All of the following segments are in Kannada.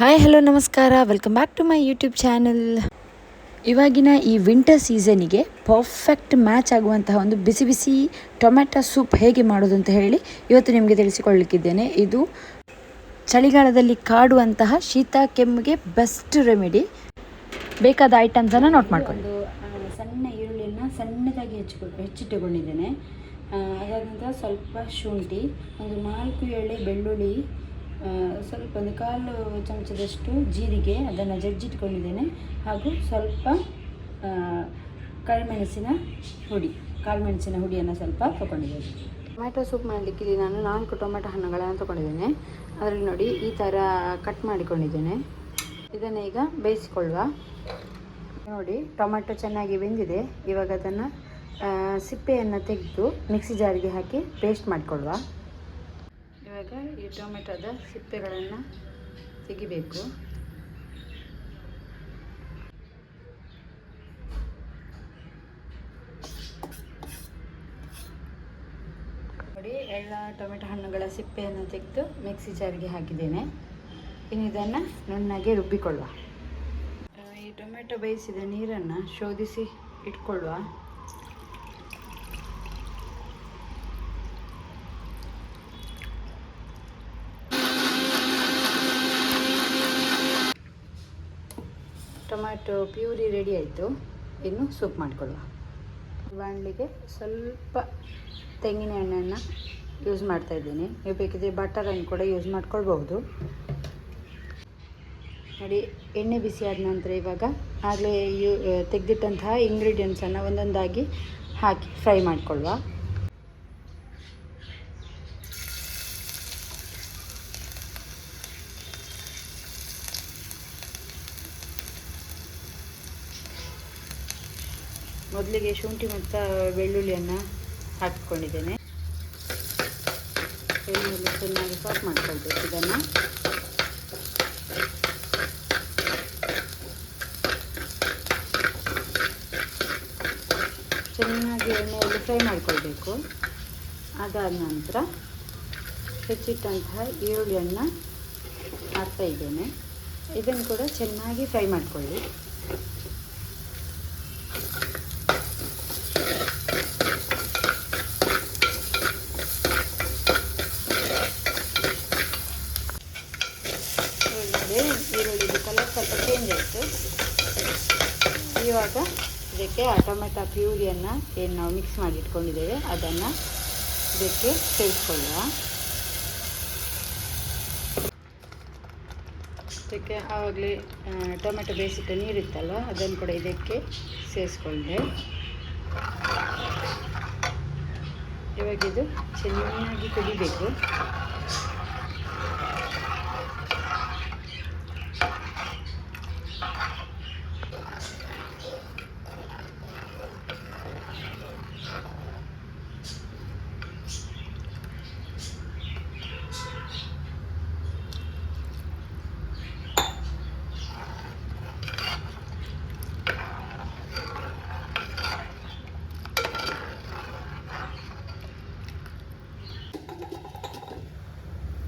ಹಾಯ್ ಹಲೋ ನಮಸ್ಕಾರ. Welcome back to my YouTube channel ಇವಾಗಿನ ಈ ವಿಂಟರ್ ಸೀಸನಿಗೆ ಪರ್ಫೆಕ್ಟ್ ಮ್ಯಾಚ್ ಆಗುವಂತಹ ಒಂದು ಬಿಸಿ ಬಿಸಿ ಟೊಮೆಟೊ ಸೂಪ್ ಹೇಗೆ ಮಾಡೋದು ಅಂತ ಹೇಳಿ ಇವತ್ತು ನಿಮಗೆ ತಿಳಿಸಿಕೊಳ್ಳಲಿಕ್ಕಿದ್ದೇನೆ ಇದು ಚಳಿಗಾಲದಲ್ಲಿ ಕಾಡುವಂತಹ ಶೀತ ಕೆಮ್ಮಿಗೆ ಬೆಸ್ಟ್ ರೆಮಿಡಿ ಬೇಕಾದ ಐಟಮ್ಸನ್ನು ನೋಟ್ ಮಾಡ್ಕೊಳ್ಳಿ. ಸಣ್ಣ ಈರುಳ್ಳಿಯನ್ನು ಸಣ್ಣದಾಗಿ ಹೆಚ್ಚಿಕೊಂಡು ಹೆಚ್ಚಿಟ್ಟುಕೊಂಡಿದ್ದೇನೆ. ಅದರಿಂದ ಸ್ವಲ್ಪ ಶುಂಠಿ, ಒಂದು ನಾಲ್ಕು ಎಳೆ ಬೆಳ್ಳುಳ್ಳಿ ಸ್ವಲ್ಪ ಒಂದು ಕಾಲು ಚಮಚದಷ್ಟು ಜೀರಿಗೆ ಅದನ್ನು ಜಜ್ಜಿಟ್ಕೊಂಡಿದ್ದೇನೆ ಹಾಗೂ ಸ್ವಲ್ಪ ಕಾಳುಮೆಣಸಿನ ಹುಡಿ, ಕಾಳುಮೆಣಸಿನ ಹುಡಿಯನ್ನು ಸ್ವಲ್ಪ ತೊಗೊಂಡಿದ್ದೇನೆ. ಟೊಮೆಟೊ ಸೂಪ್ ಮಾಡಲಿಕ್ಕೆ ಇಲ್ಲಿ ನಾನು ನಾಲ್ಕು ಟೊಮೆಟೊ ಹಣ್ಣುಗಳನ್ನು ತಗೊಂಡಿದ್ದೇನೆ. ಅದರಲ್ಲಿ ನೋಡಿ ಈ ಥರ ಕಟ್ ಮಾಡಿಕೊಂಡಿದ್ದೇನೆ. ಇದನ್ನು ಈಗ ಬೇಯಿಸಿಕೊಳ್ಳುವ. ನೋಡಿ, ಟೊಮೆಟೊ ಚೆನ್ನಾಗಿ ಬೆಂದಿದೆ. ಇವಾಗ ಅದನ್ನು ಸಿಪ್ಪೆಯನ್ನು ತೆಗೆದು ಮಿಕ್ಸಿ ಜಾರಿಗೆ ಹಾಕಿ ಪೇಸ್ಟ್ ಮಾಡಿಕೊಳ್ಳುವ. ಇವಾಗ ಈ ಟೊಮೆಟೊದ ಸಿಪ್ಪೆಗಳನ್ನು ತೆಗಿಬೇಕು. ನೋಡಿ, ಎಲ್ಲ ಟೊಮೆಟೊ ಹಣ್ಣುಗಳ ಸಿಪ್ಪೆಯನ್ನು ತೆಗೆದು ಮಿಕ್ಸಿ ಜಾರಿಗೆ ಹಾಕಿದ್ದೇನೆ. ಇನ್ನು ಇದನ್ನು ನುಣ್ಣಗೆ ರುಬ್ಬಿಕೊಳ್ಳುವ. ಈ ಟೊಮೆಟೊ ಬೇಯಿಸಿದ ನೀರನ್ನು ಶೋಧಿಸಿ ಇಟ್ಕೊಳ್ಳುವ. ಟೊಮ್ಯಾಟೊ ಪ್ಯೂರಿ ರೆಡಿ ಆಯಿತು. ಇನ್ನು ಸೂಪ್ ಮಾಡಿಕೊಳ್ಳುವ. ಬಾಣಲಿಗೆ ಸ್ವಲ್ಪ ತೆಂಗಿನ ಎಣ್ಣೆಯನ್ನು ಯೂಸ್ ಮಾಡ್ತಾ ಇದ್ದೀನಿ. ನೀವು ಬೇಕಿದ್ರೆ ಬಟರನ್ನು ಕೂಡ ಯೂಸ್ ಮಾಡ್ಕೊಳ್ಬಹುದು. ನೋಡಿ, ಎಣ್ಣೆ ಬಿಸಿ ಆದ ನಂತರ ಇವಾಗ ಆಗಲೇ ಯು ತೆಗೆದಿಟ್ಟಂತಹ ಇಂಗ್ರೀಡಿಯೆಂಟ್ಸನ್ನು ಒಂದೊಂದಾಗಿ ಹಾಕಿ ಫ್ರೈ ಮಾಡಿಕೊಳ್ಳುವ. ಮೊದಲಿಗೆ ಶುಂಠಿ ಮತ್ತು ಬೆಳ್ಳುಳ್ಳಿಯನ್ನು ಹಾಕಿಕೊಂಡಿದ್ದೇನೆ. ಬೆಳ್ಳುಳ್ಳಿ ಚೆನ್ನಾಗಿ ಸಾಫ್ ಮಾಡ್ಕೊಳ್ಬೇಕು ಇದನ್ನು. ಚೆನ್ನಾಗಿ ಎಣ್ಣೆಯಲ್ಲಿ ಫ್ರೈ ಮಾಡಿಕೊಳ್ಬೇಕು. ಅದಾದ ನಂತರ ಹೆಚ್ಚಿಟ್ಟಂತಹ ಈರುಳ್ಳಿಯನ್ನು ಹಾಕ್ತಾ ಇದ್ದೇನೆ. ಇದನ್ನು ಕೂಡ ಚೆನ್ನಾಗಿ ಫ್ರೈ ಮಾಡಿಕೊಳ್ಳಿ ನೋಡಿ ಈರುಳ್ಳಿದು ಕಲರ್ ಸ್ವಲ್ಪ ಚೇಂಜ್ ಆಯಿತು ಇವಾಗ ಇದಕ್ಕೆ ಆ ಟೊಮೆಟೊ ಪ್ಯೂರಿಯನ್ನು ಏನು ನಾವು ಮಿಕ್ಸ್ ಮಾಡಿ ಇಟ್ಕೊಂಡಿದ್ದೇವೆ, ಅದನ್ನು ಇದಕ್ಕೆ ಸೇರಿಸ್ಕೊಳ್ಳುವ. ಇದಕ್ಕೆ ಆವಾಗಲೇ ಟೊಮೆಟೊ ಬೇಯಿಸಿಟ್ಟು ನೀರಿತ್ತಲ್ವ, ಅದನ್ನು ಕೂಡ ಇದಕ್ಕೆ ಸೇರಿಸ್ಕೊಂಡೆ. ಇವಾಗ ಇದು ಚೆನ್ನಾಗಿ ಕುದಿಬೇಕು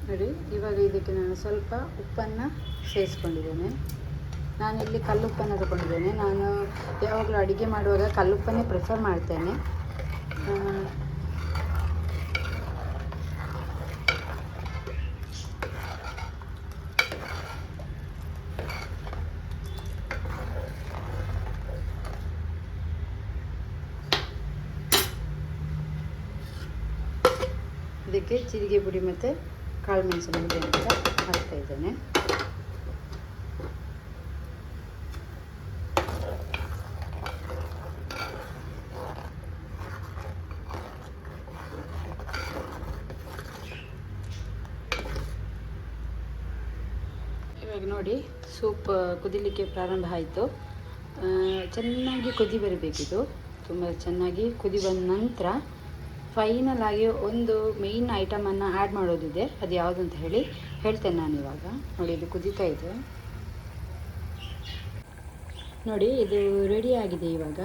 ನೋಡಿ ಇವಾಗ ಇದಕ್ಕೆ ನಾನು ಸ್ವಲ್ಪ ಉಪ್ಪನ್ನು ಸೇರಿಸ್ಕೊಂಡಿದ್ದೇನೆ ನಾನಿಲ್ಲಿ ಕಲ್ಲುಪ್ಪನ್ನು ತಗೊಂಡಿದ್ದೇನೆ. ನಾನು ಯಾವಾಗಲೂ ಅಡುಗೆ ಮಾಡುವಾಗ ಕಲ್ಲುಪ್ಪನ್ನೇ ಪ್ರಿಫರ್ ಮಾಡ್ತೇನೆ. ಇದಕ್ಕೆ ಜೀರಿಗೆ ಪುಡಿ ಮತ್ತು ಕಾಳು ಮೆಣಸು ಅಂತ ಹಾಕ್ತಾ ಇದ್ದೇನೆ. ಇವಾಗ ನೋಡಿ, ಸೂಪ್ ಕುದಿಲಿಕ್ಕೆ ಪ್ರಾರಂಭ ಆಯಿತು. ಚೆನ್ನಾಗಿ ಕುದಿ ಬರಬೇಕಿದು. ತುಂಬ ಚೆನ್ನಾಗಿ ಕುದಿ ಬಂದ ನಂತರ ಫೈನಲ್ ಆಗಿ ಒಂದು ಮೇಯ್ನ್ ಐಟಮನ್ನು ಆ್ಯಡ್ ಮಾಡೋದಿದೆ. ಅದು ಯಾವುದು ಅಂತ ಹೇಳಿ ಹೇಳ್ತೇನೆ ನಾನು ಇವಾಗ. ನೋಡಿ, ಇದು ಕುದೀತಾ ಇದೆ. ನೋಡಿ, ಇದು ರೆಡಿ ಆಗಿದೆ ಇವಾಗ.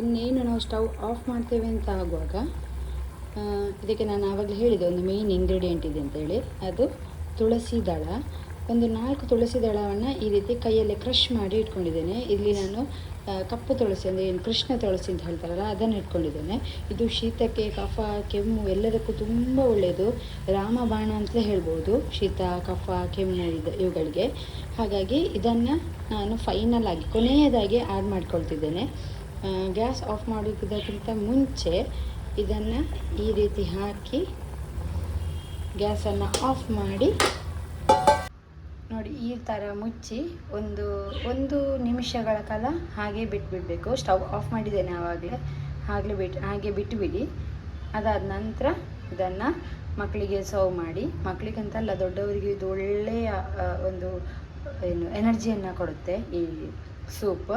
ಇನ್ನೇನು ನಾವು ಸ್ಟವ್ ಆಫ್ ಮಾಡ್ತೇವೆ ಅಂತ ಆಗುವಾಗ ಇದಕ್ಕೆ ನಾನು ಆವಾಗಲೇ ಹೇಳಿದೆ, ಒಂದು ಮೇಯ್ನ್ ಇಂಗ್ರೀಡಿಯೆಂಟ್ ಇದೆ ಅಂತೇಳಿ ಅದು ತುಳಸಿ ದಳ. ಒಂದು ನಾಲ್ಕು ತುಳಸಿ ದಳವನ್ನು ಈ ರೀತಿ ಕೈಯಲ್ಲಿ ಕ್ರಷ್ ಮಾಡಿ ಇಟ್ಕೊಂಡಿದ್ದೇನೆ. ಇಲ್ಲಿ ನಾನು ಕಪ್ಪು ತುಳಸಿ ಅಂದರೆ ಏನು, ಕೃಷ್ಣ ತುಳಸಿ ಅಂತ ಹೇಳ್ತಾರಲ್ಲ, ಅದನ್ನು ಇಟ್ಕೊಂಡಿದ್ದೇನೆ. ಇದು ಶೀತಕ್ಕೆ, ಕಫ, ಕೆಮ್ಮು ಎಲ್ಲದಕ್ಕೂ ತುಂಬ ಒಳ್ಳೆಯದು ರಾಮಬಾಣ ಅಂತಲೇ ಹೇಳ್ಬೋದು, ಶೀತ, ಕಫ, ಕೆಮ್ಮು ಇದು, ಇವುಗಳಿಗೆ. ಹಾಗಾಗಿ ಇದನ್ನು ನಾನು ಫೈನಲ್ ಆಗಿ, ಕೊನೆಯದಾಗಿ ಆ್ಯಡ್ ಮಾಡ್ಕೊಳ್ತಿದ್ದೇನೆ. ಗ್ಯಾಸ್ ಆಫ್ ಮಾಡೋದಕ್ಕಿಂತ ಮುಂಚೆ ಇದನ್ನು ಈ ರೀತಿ ಹಾಕಿ, ಗ್ಯಾಸನ್ನು ಆಫ್ ಮಾಡಿ ನೋಡಿ, ಈ ಥರ ಮುಚ್ಚಿ ಒಂದು ಒಂದು ನಿಮಿಷಗಳ ಕಾಲ ಹಾಗೆ ಬಿಟ್ಬಿಡಬೇಕು. ಸ್ಟವ್ ಆಫ್ ಮಾಡಿದ್ದೇನೆ ಆವಾಗಲೇ. ಆಗಲೇ ಬಿಟ್ಟು ಹಾಗೆ ಬಿಟ್ಟುಬಿಡಿ ಅದಾದ ನಂತರ ಇದನ್ನು ಮಕ್ಕಳಿಗೆ ಸರ್ವ್ ಮಾಡಿ. ಮಕ್ಕಳಿಗಂತಲ್ಲ ದೊಡ್ಡವರಿಗೆ ಇದು ಒಳ್ಳೆಯ ಒಂದು, ಏನು ಎನರ್ಜಿಯನ್ನು ಕೊಡುತ್ತೆ ಈ ಸೂಪ್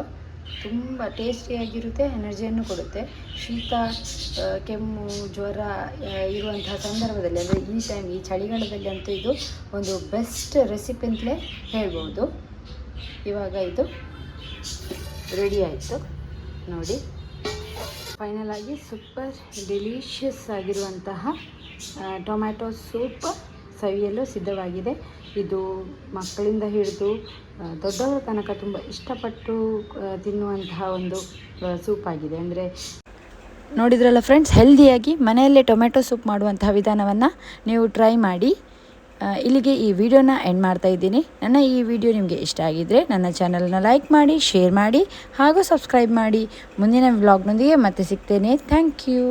ತುಂಬ ಟೇಸ್ಟಿಯಾಗಿರುತ್ತೆ, ಎನರ್ಜಿಯನ್ನು ಕೊಡುತ್ತೆ. ಶೀತ ಕೆಮ್ಮು, ಜ್ವರ ಇರುವಂತಹ ಸಂದರ್ಭದಲ್ಲಿ, ಅಂದರೆ ಈ ಟೈಮ್ ಈ ಚಳಿಗಾಲದಲ್ಲಿ ಅಂತೂ ಇದು ಒಂದು ಬೆಸ್ಟ್ ರೆಸಿಪಿ ಅಂತಲೇ ಹೇಳ್ಬೋದು. ಇವಾಗ ಇದು ರೆಡಿ ಆಯಿತು. ನೋಡಿ. ಫೈನಲ್ ಆಗಿ ಸೂಪರ್ ಡೆಲಿಷಿಯಸ್ ಆಗಿರುವಂತಹ ಟೊಮ್ಯಾಟೊ ಸೂಪ್ ಸವಿಯಲು ಸಿದ್ಧವಾಗಿದೆ. ಇದು ಮಕ್ಕಳಿಂದ ಹಿಡಿದು ದೊಡ್ಡವರ ತನಕ ತುಂಬ ಇಷ್ಟಪಟ್ಟು ತಿನ್ನುವಂತಹ ಒಂದು ಸೂಪ್ ಆಗಿದೆ. ಅಂದರೆ ನೋಡಿದ್ರಲ್ಲ ಫ್ರೆಂಡ್ಸ್ ಹೆಲ್ದಿಯಾಗಿ ಮನೆಯಲ್ಲೇ ಟೊಮೆಟೊ ಸೂಪ್ ಮಾಡುವಂತಹ ವಿಧಾನವನ್ನು ನೀವು ಟ್ರೈ ಮಾಡಿ. ಇಲ್ಲಿಗೆ ಈ ವಿಡಿಯೋನ ಎಂಡ್ ಮಾಡ್ತಾ ಇದ್ದೀನಿ. ನನ್ನ ಈ ವಿಡಿಯೋ ನಿಮಗೆ ಇಷ್ಟ ಆಗಿದ್ದರೆ ನನ್ನ ಚಾನಲ್ನ ಲೈಕ್ ಮಾಡಿ ಶೇರ್ ಮಾಡಿ, ಹಾಗೂ ಸಬ್ಸ್ಕ್ರೈಬ್ ಮಾಡಿ. ಮುಂದಿನ ವ್ಲಾಗ್ನೊಂದಿಗೆ ಮತ್ತೆ ಸಿಗ್ತೇನೆ. Thank you